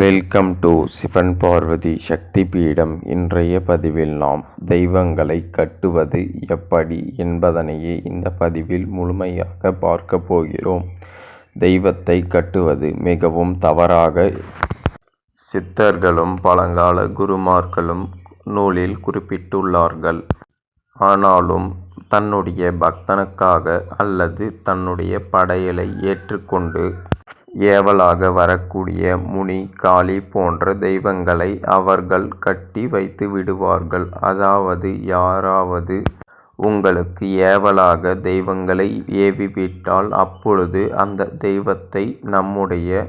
Welcome to Sivan Parvati Shakti Peetham இன்றைய பதிவில் நாம் தெய்வங்களை கட்டுவது எப்படி என்பதனையே இந்த பதிவில் முழுமையாக பார்க்க போகிறோம். தெய்வத்தை கட்டுவது மிகவும் தவறாக சித்தர்களும் பழங்கால குருமார்களும் நூலில் குறிப்பிட்டுள்ளார்கள். ஆனாலும் தன்னுடைய பக்தனுக்காக அல்லது தன்னுடைய படையலை ஏற்றுக்கொண்டு ஏவலாக வரக்கூடிய முனி காளி போன்ற தெய்வங்களை அவர்கள் கட்டி வைத்து விடுவார்கள். அதாவது யாராவது உங்களுக்கு ஏவலாக தெய்வங்களை ஏவிவிட்டால் அப்பொழுது அந்த தெய்வத்தை நம்முடைய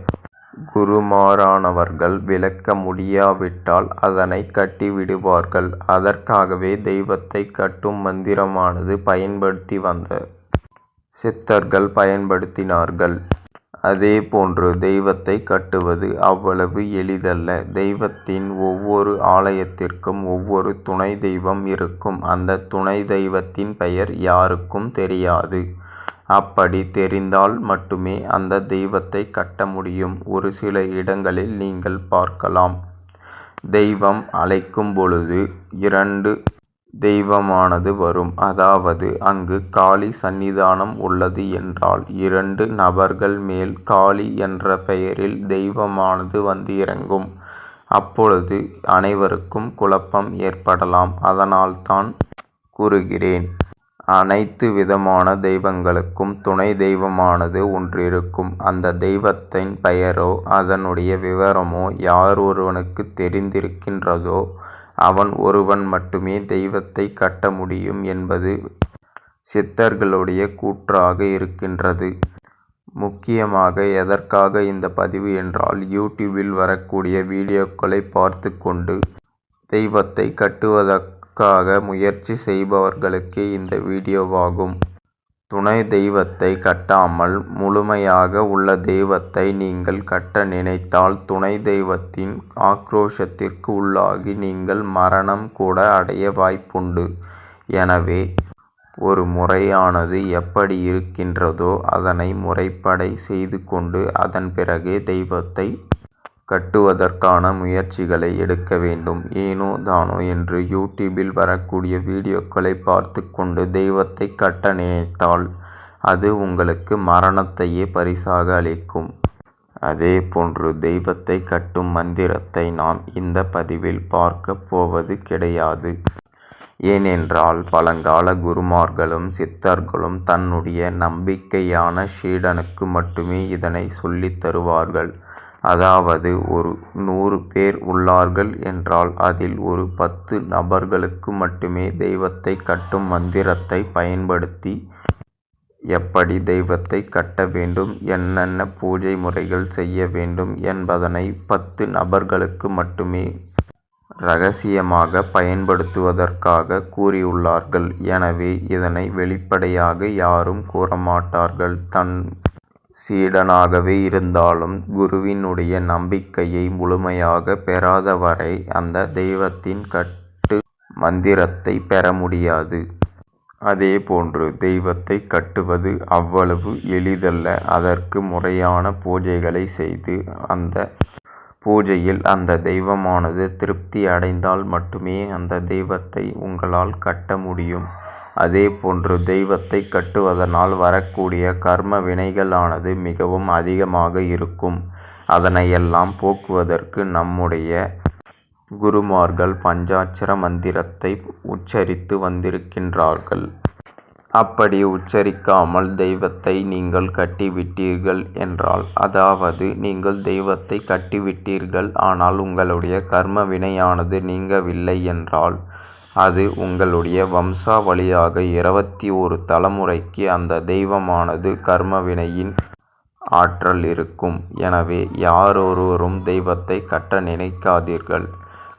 குருமாரானவர்கள் விளக்க முடியாவிட்டால் அதனை கட்டிவிடுவார்கள் அதற்காகவே தெய்வத்தை கட்டும் மந்திரமானது பயன்படுத்தி வந்த சித்தர்கள் பயன்படுத்தினார்கள். அதே போன்று தெய்வத்தை கட்டுவது அவ்வளவு எளிதல்ல. தெய்வத்தின் ஒவ்வொரு ஆலயத்திற்கும் ஒவ்வொரு துணை தெய்வம் இருக்கும். அந்த துணை தெய்வத்தின் பெயர் யாருக்கும் தெரியாது. அப்படி தெரிந்தால் மட்டுமே அந்த தெய்வத்தை கட்ட முடியும். ஒரு சில இடங்களில் நீங்கள் பார்க்கலாம். தெய்வம் அழைக்கும் பொழுது இரண்டு தெய்வமானது வரும். அதாவது அங்கு காளி சந்நிதானம் உள்ளது என்றால் இரண்டு நபர்கள் மேல் காளி என்ற பெயரில் தெய்வமானது வந்து இறங்கும். அப்பொழுது அனைவருக்கும் குழப்பம் ஏற்படலாம். அதனால்தான் கூறுகிறேன் அனைத்து விதமான தெய்வங்களுக்கும் துணை தெய்வமானது ஒன்றிருக்கும். அந்த தெய்வத்தின் பெயரோ அதனுடைய விவரமோ யார் ஒருவனுக்கு தெரிந்திருக்கின்றதோ அவன் ஒருவன் மட்டுமே தெய்வத்தை கட்ட முடியும் என்பது சித்தர்களுடைய கூற்றாக இருக்கின்றது. முக்கியமாக எதற்காக இந்த பதிவு என்றால் யூடியூபில் வரக்கூடிய வீடியோக்களை பார்த்து கொண்டு தெய்வத்தை கட்டுவதற்காக முயற்சி செய்பவர்களுக்கே இந்த வீடியோவாகும். துணை தெய்வத்தை கட்டாமல் முழுமையாக உள்ள தெய்வத்தை நீங்கள் கட்ட நினைத்தால் துணை தெய்வத்தின் ஆக்ரோஷத்திற்கு உள்ளாகி நீங்கள் மரணம் கூட அடைய வாய்ப்புண்டு. எனவே ஒரு முறையானது எப்படி இருக்கின்றதோ அதனை முறைப்படை செய்து கொண்டு அதன் பிறகே தெய்வத்தை கட்டுவதற்கான முயற்சிகளை எடுக்க வேண்டும். ஏனோ தானோ என்று யூடியூபில் வரக்கூடிய வீடியோக்களை பார்த்து கொண்டு தெய்வத்தை கட்ட நினைத்தால் அது உங்களுக்கு மரணத்தையே பரிசாக அளிக்கும். அதே போன்று தெய்வத்தை கட்டும் மந்திரத்தை நாம் இந்த பதிவில் பார்க்க போவது கிடையாது. ஏனென்றால் பழங்கால குருமார்களும் சித்தர்களும் தன்னுடைய நம்பிக்கையான ஷீடனுக்கு மட்டுமே இதனை சொல்லித் தருவார்கள். அதாவது ஒரு நூறு பேர் உள்ளார்கள் என்றால் அதில் ஒரு பத்து நபர்களுக்கு மட்டுமே தெய்வத்தை கட்டும் மந்திரத்தை பயன்படுத்தி எப்படி தெய்வத்தை கட்ட வேண்டும் என்னென்ன பூஜை முறைகள் செய்ய வேண்டும் என்பதனை பத்து நபர்களுக்கு மட்டுமே ரகசியமாக பயன்படுத்துவதற்காக கூறியுள்ளார்கள். எனவே இதனை வெளிப்படையாக யாரும் கூறமாட்டார்கள். தன் சீடனாகவே இருந்தாலும் குருவினுடைய நம்பிக்கையை முழுமையாக பெறாத வரை அந்த தெய்வத்தின் கட்டு மந்திரத்தை பெற முடியாது. அதே போன்று தெய்வத்தை கட்டுவது அவ்வளவு எளிதல்ல. அதற்கு முறையான பூஜைகளை செய்து அந்த பூஜையில் அந்த தெய்வமானது திருப்தி அடைந்தால் மட்டுமே அந்த தெய்வத்தை உங்களால் கட்ட முடியும். அதே போன்று தெய்வத்தை கட்டுவதனால் வரக்கூடிய கர்ம வினைகளானது மிகவும் அதிகமாக இருக்கும். அதனையெல்லாம் போக்குவதற்கு நம்முடைய குருமார்கள் பஞ்சாட்சர மந்திரத்தை உச்சரித்து வந்திருக்கின்றார்கள். அப்படி உச்சரிக்காமல் தெய்வத்தை நீங்கள் கட்டிவிட்டீர்கள் என்றால் அதாவது நீங்கள் தெய்வத்தை கட்டிவிட்டீர்கள் ஆனால் உங்களுடைய கர்ம வினையானது நீங்கவில்லை என்றால் அது உங்களுடைய வம்சாவளியாக இருபத்தி ஒரு தலைமுறைக்கு அந்த தெய்வமானது கர்ம வினையின் ஆற்றல் இருக்கும். எனவே யாரொருவரும் தெய்வத்தை கட்ட நினைக்காதீர்கள்.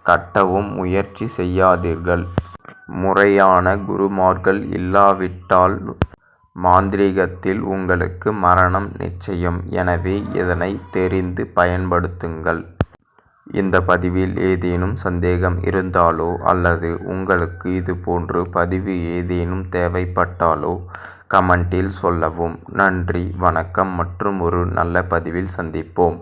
கட்டவும் முயற்சி செய்யாதீர்கள். முறையான குருமார்கள் இல்லாவிட்டால் மாந்திரீகத்தில் உங்களுக்கு மரணம் நிச்சயம். எனவே இதனை தெரிந்து பயன்படுத்துங்கள். இந்த பதிவில் ஏதேனும் சந்தேகம் இருந்தாலோ அல்லது உங்களுக்கு இது போன்று பதிவு ஏதேனும் தேவைப்பட்டாலோ கமெண்டில் சொல்லவும். நன்றி வணக்கம் மற்றும் ஒரு நல்ல பதிவில் சந்திப்போம்.